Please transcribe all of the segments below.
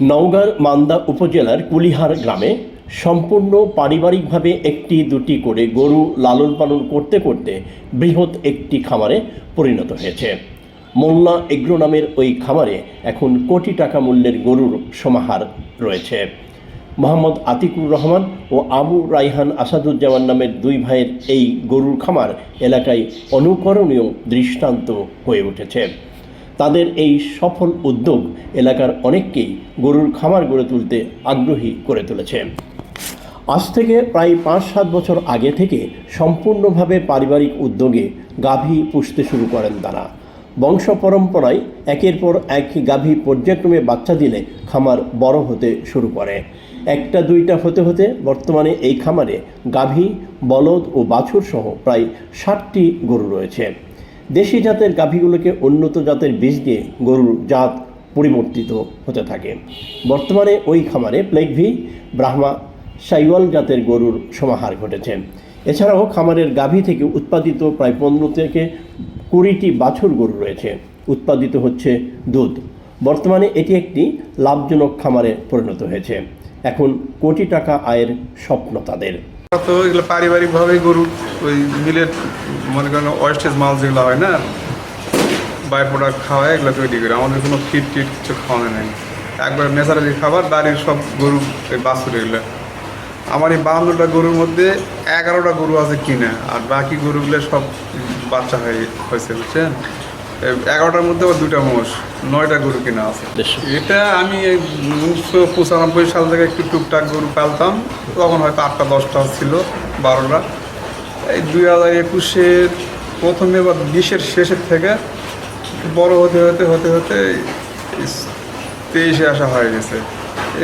নওগাঁর মান্দা উপজেলার কুলিহার গ্রামে সম্পূর্ণ পারিবারিকভাবে একটি দুটি করে গরু লালন পালন করতে করতে বৃহৎ একটি খামারে পরিণত হয়েছে। মোল্লা এগ্রো নামের ওই খামারে এখন কোটি টাকা মূল্যের গরুর সমাহার রয়েছে। মোহাম্মদ আতিকুর রহমান ও আবু রাইহান আসাদুজ্জামান নামের দুই ভাইয়ের এই গরুর খামার এলাকায় অনুকরণীয় দৃষ্টান্ত হয়ে উঠেছে। তাদের এই সফল উদ্যোগ এলাকার অনেককেই গরুর খামার গড়ে তুলতে আগ্রহী করে তুলেছে। আজ থেকে প্রায় পাঁচ সাত বছর আগে থেকে সম্পূর্ণভাবে পারিবারিক উদ্যোগে গাভী পুষতে শুরু করেন তারা। বংশ পরম্পরায় একের পর এক গাভী পর্যায়ক্রমে বাচ্চা দিলে খামার বড় হতে শুরু করে। একটা দুইটা হতে হতে বর্তমানে এই খামারে গাভী, বলদ ও বাছুর সহ প্রায় ষাটটি গরু রয়েছে। দেশি জাতের গাভীগুলোকে উন্নত জাতের বীজ দিয়ে গরুর জাত পরিবর্তিত হতে থাকে। বর্তমানে ওই খামারে প্লেগভি ব্রাহ্মা, সাইওয়াল জাতের গরুর সমাহার ঘটেছে। এছাড়াও খামারের গাভী থেকে উৎপাদিত প্রায় পনেরো থেকে কুড়িটি বাছুর গরু রয়েছে। উৎপাদিত হচ্ছে দুধ। বর্তমানে এটি একটি লাভজনক খামারে পরিণত হয়েছে। এখন কোটি টাকা আয়ের স্বপ্ন তাদের। তো এগুলো পারিবারিকভাবে গরু, ওই মিলের মনে করেন ওয়েস্টেজ মাল যেগুলো হয় না? বাই প্রোডাক্ট খাওয়ায় এগুলো তৈরি করে। আমাদের কোনো ফিট টিট কিছু খাওয়ানো নেই। একবার ন্যাচারালি খাবার, বাড়ির সব গরু, এই বাছুর এগুলো। আমার এই বাহান্নটা গরুর মধ্যে এগারোটা গরু আছে কিনা? আর বাকি গরুগুলো সব বাচ্চা হয়ে, হয়েছে, বুঝছেন? এগারোটার মধ্যে আবার দুটা মোষ নয়টা গরু কিনা আছে। এটা আমি উনিশশো পঁচানব্বই সাল থেকে একটু টুকটাক গরু পালতাম তখন হয়তো আটটা দশটা ছিল বারোটা। এই দুই হাজার একুশের প্রথমে বা বিশের শেষের থেকে বড় হতে হতে হতে হতে তেইশে আসা হয়ে গেছে।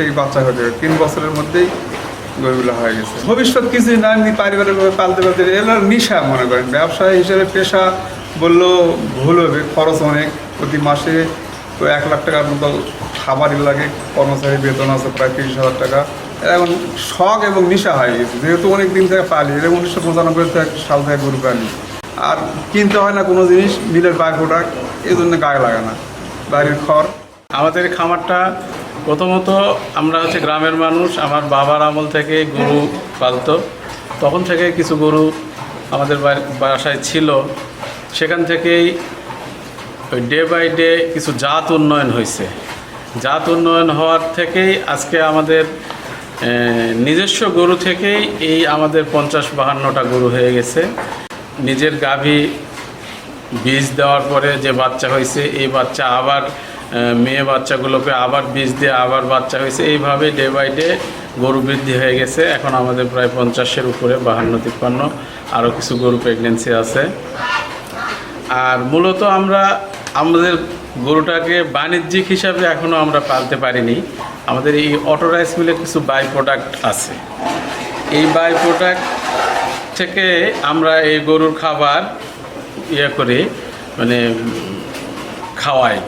এই বাচ্চা হতে তিন বছরের মধ্যেই গরুগুলো হয়ে গেছে। ভবিষ্যৎ কিছুই না এমনি পারিবারিকভাবে পালতে পালতে এগুলোর নিশা মনে করেন। ব্যবসায়ী হিসেবে পেশা বললেও ভুল হবে, খরচ অনেক, প্রতি মাসে তো এক লাখ টাকার মতো খাবারই লাগে কর্মচারী বেতন আছে প্রায় তিরিশ হাজার টাকা। এখন শখ এবং নেশা হয়ে গেছে, যেহেতু অনেক দিন থেকে পালি এটা উনিশশো পঁচানব্বই সাল থেকে গরু পালি। আর কিনতে হয় না কোনো জিনিস মিলের বাই প্রোডাক্ট এই জন্য গায়ে লাগে না, বাড়ির খড়। আমাদের খামারটা প্রথমত আমরা হচ্ছে গ্রামের মানুষ, আমার বাবার আমল থেকে গরু পালতো। তখন থেকে কিছু গরু আমাদের বাসায় ছিল। সেখান থেকেই ওই ডে বাই ডে কিছু জাত উন্নয়ন হয়েছে। জাত উন্নয়ন হওয়ার থেকেই আজকে আমাদের নিজস্ব গরু থেকেই এই আমাদের পঞ্চাশ বাহান্নটা গরু হয়ে গেছে। নিজের গাভী বীজ দেওয়ার পরে যে বাচ্চা হয়েছে, এই বাচ্চা আবার মেয়ে বাচ্চাগুলোকে আবার বীজ দিয়ে আবার বাচ্চা হয়েছে। এইভাবে ডে বাই ডে গরু বৃদ্ধি হয়ে গেছে। এখন আমাদের প্রায় পঞ্চাশের উপরে, বাহান্ন, তিপ্পান্ন, আরও কিছু গরু প্রেগনেন্সি আছে। আর মূলত আমরা আমাদের গরুটাকে বাণিজ্যিক হিসাবে এখনও আমরা পালতে পারিনি। আমাদের এই অটো রাইস মিলের কিছু বাই প্রোডাক্ট আছে। এই বাই প্রোডাক্ট থেকে আমরা এই গরুর খাবার ইয়ে করে মানে খাওয়াই।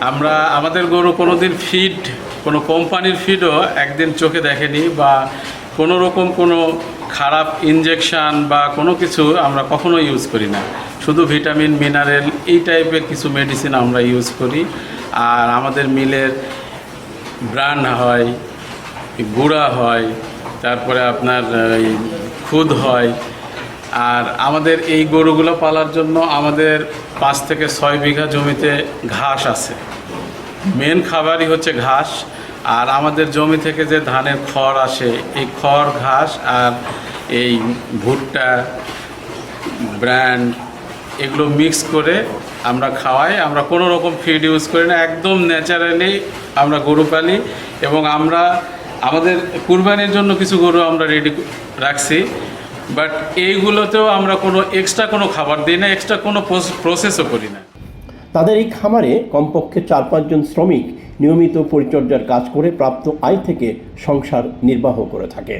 আমরা, আমাদের গরু কোনো দিন ফিড কোনো কোম্পানির ফিডও একদিন চোখে দেখেনি বা কোনো রকম কোনো খারাপ ইনজেকশান বা কোনো কিছু আমরা কখনো ইউজ করি না। শুধু ভিটামিন মিনারেল এই টাইপের কিছু মেডিসিন আমরা ইউজ করি। আর আমাদের মিলের ব্রান্ড হয়, গুঁড়া হয়, তারপরে আপনার খুদ হয়। আর আমাদের এই গরুগুলো পালার জন্য আমাদের পাঁচ থেকে ছয় বিঘা জমিতে ঘাস আছে। মেন খাবারই হচ্ছে ঘাস। আর আমাদের জমি থেকে যে ধানের খড় আসে, এই খড়, ঘাস আর এই ভুট্টা, ব্র্যান্ড এগুলো মিক্স করে আমরা খাওয়াই। আমরা কোনো রকম ফিড ইউজ করি না। একদম ন্যাচারালি আমরা গরু পালি এবং আমরা আমাদের কুরবানির জন্য কিছু গরু আমরা রেডি রাখছি। বাট এইগুলোতেও আমরা কোনো এক্সট্রা কোনো খাবার দিই না এক্সট্রা কোনো প্রসেসও করি না। তাদের এই খামারে কমপক্ষে চার পাঁচজন শ্রমিক নিয়মিত পরিচর্যার কাজ করে প্রাপ্ত আয় থেকে সংসার নির্বাহ করে থাকে।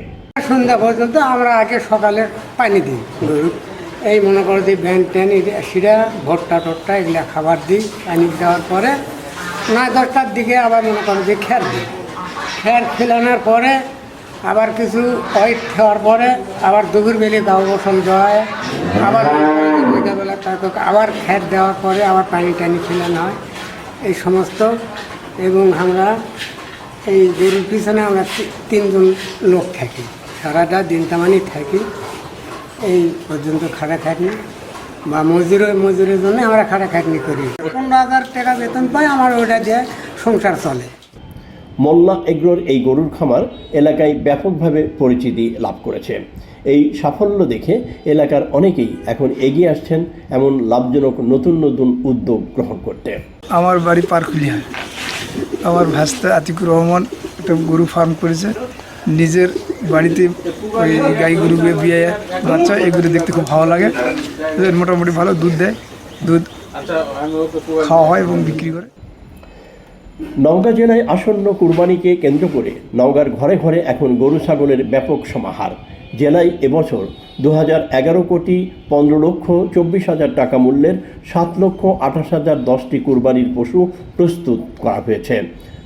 সন্ধ্যা পর্যন্ত আমরা আগে সকালে পানি দিই। এই মনে করো যে ভ্যান ট্যান সেটা ভট্টা টট্টা এগুলা খাবার দিই, পানি দেওয়ার পরে নয় দশটার দিকে আবার মনে করো যে খ্যার দিই। খ্যার খেলানোর পরে আবার কিছু ওয়েট খাওয়ার পরে আবার দুপুর বেলে গাও বসন দেওয়ায় আবার বিকালবেলা তারপর আবার খ্যার দেওয়ার পরে আবার পানি টানি খেলানো হয়। এই সমস্ত এবং আমরা এই গরুর পিছনে আমরা তিনজন লোক থাকি। সারাটা দিন তামানি থাকি। এই পর্যন্ত খাটাখাটনি বা মজুরের মজুরের জন্য আমরা খাটাখাটনি করি। পনেরো হাজার টাকা বেতন পাই আমার ওটা দিয়ে সংসার চলে। মোল্লা এগ্রোর এই গরুর খামার এলাকায় ব্যাপকভাবে পরিচিতি লাভ করেছে। এই সাফল্য দেখে এলাকার অনেকেই এখন এগিয়ে আসছেন এমন লাভজনক নতুন নতুন উদ্যোগ গ্রহণ করতে। আমার বাড়ি পারকুলিয়া আমার ভাস্তা আতিকুর রহমান একটা গরু ফার্ম করেছে। নিজের বাড়িতে ওই গাই গরুকে বিয়ে বাচ্চা, এগুলো দেখতে খুব ভালো লাগে। মোটামুটি ভালো দুধ দেয়, দুধ খাওয়া হয় এবং বিক্রি করে। নওগাঁ জেলায় আসন্ন কুরবানিকে কেন্দ্র করে নওগাঁর ঘরে ঘরে এখন গরু ছাগলের ব্যাপক সমাহার। জেলায় এবছর দু হাজার এগারো কোটি পনেরো লক্ষ চব্বিশ হাজার টাকা মূল্যের সাত লক্ষ আঠাশ হাজার দশটি কুরবানির পশু প্রস্তুত করা হয়েছে।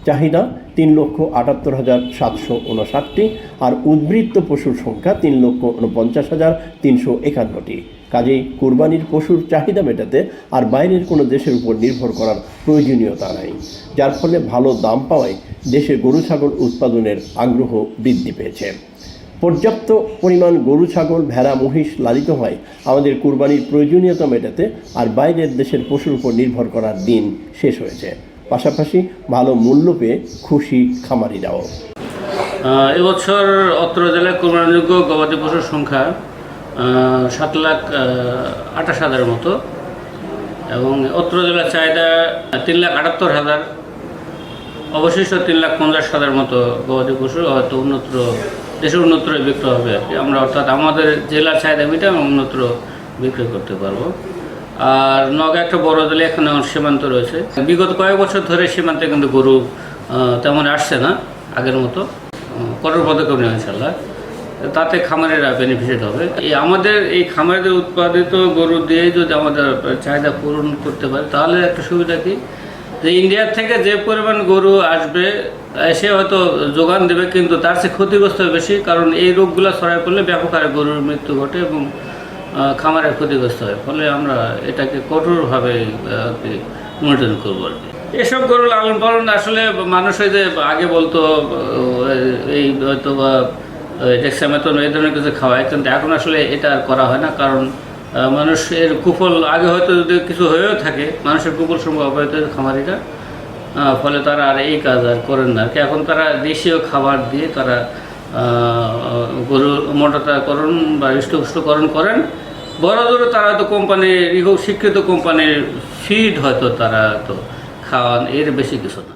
চাহিদা তিন লক্ষ আটাত্তর হাজার সাতশো উনষাটটি, আর উদ্বৃত্ত পশুর সংখ্যা তিন লক্ষ উনপঞ্চাশ হাজার তিনশো একান্নটি। কাজেই কুরবানির পশুর চাহিদা মেটাতে আর বাইরের কোনো দেশের উপর নির্ভর করার প্রয়োজনীয়তা নাই, যার ফলে ভালো দাম পাওয়ায় দেশে গরু, ছাগল উৎপাদনের আগ্রহ বৃদ্ধি পেয়েছে। পর্যাপ্ত পরিমাণ গরু, ছাগল, ভেড়া, মহিষ লালিত হয় আমাদের কুরবানির প্রয়োজনীয়তা মেটাতে আর বাইরের দেশের পশুর উপর নির্ভর করার দিন শেষ হয়েছে। পাশাপাশি ভালো মূল্য পেয়ে খুশি খামারিরাও। এবছর অত্র জেলায় কোরবানিযোগ্য গবাদি পশুর সংখ্যা সাত লাখ আঠাশ হাজারের মতো। এবং অত্র জেলার চাহিদা তিন লাখ আটাত্তর হাজার। অবশিষ্ট তিন লাখ পঞ্চাশ হাজার মতো গবাদি পশু হয়তো উন্নতর দেশের উন্নতর বিক্রয় হবে আর কি। আমরা অর্থাৎ আমাদের জেলার চাহিদা মিটে আমরা উন্নতর বিক্রয় করতে পারব। আর নগা একটা বড় জেলা এখানে সীমান্ত রয়েছে। বিগত কয়েক বছর ধরে সীমান্তে কিন্তু গরু তেমন আসছে না আগের মতো। কঠোর পদক্ষেপ নেওয়া ইনশাল্লাহ তাতে খামারেরা বেনিফিটেড হবে। এই আমাদের এই খামারের উৎপাদিত গরু দিয়ে যদি আমাদের চাহিদা পূরণ করতে পারে, তাহলে একটা সুবিধা কি? যে ইন্ডিয়ার থেকে যে পরিমাণ গরু আসবে, এসে হয়তো যোগান দেবে, কিন্তু তার চেয়ে ক্ষতিগ্রস্ত বেশি, কারণ এই রোগগুলো ছড়ায় পড়লে ব্যাপক হারে গরুর মৃত্যু ঘটে এবং খামারের ক্ষতিগ্রস্ত হয়। ফলে আমরা এটাকে কঠোরভাবে মনিটরিং করব আর কি। এসব গরু লালন পালন আসলে মানুষ যে আগে বলতো এই হয়তো বা ডেক্সামেথন এই ধরনের কিছু খাওয়ায়। কিন্তু এখন আসলে এটা আর করা হয় না কারণ মানুষের কুফল আগে হয়তো যদি কিছু হয়েও থাকে মানুষের কুফল সম্ভব খামারিরা আহ, ফলে তারা আর এই কাজ আর করেন না কি। এখন তারা দেশীয় খাবার দিয়ে তারা গরু মোটাতাকরণ বা হৃষ্টপুষ্টকরণ করেন। বড় জোরে তারা তো কোম্পানির স্বীকৃত কোম্পানির ফিড হয়তো তারা তো খাওয়ান, এর বেশি কিছু না।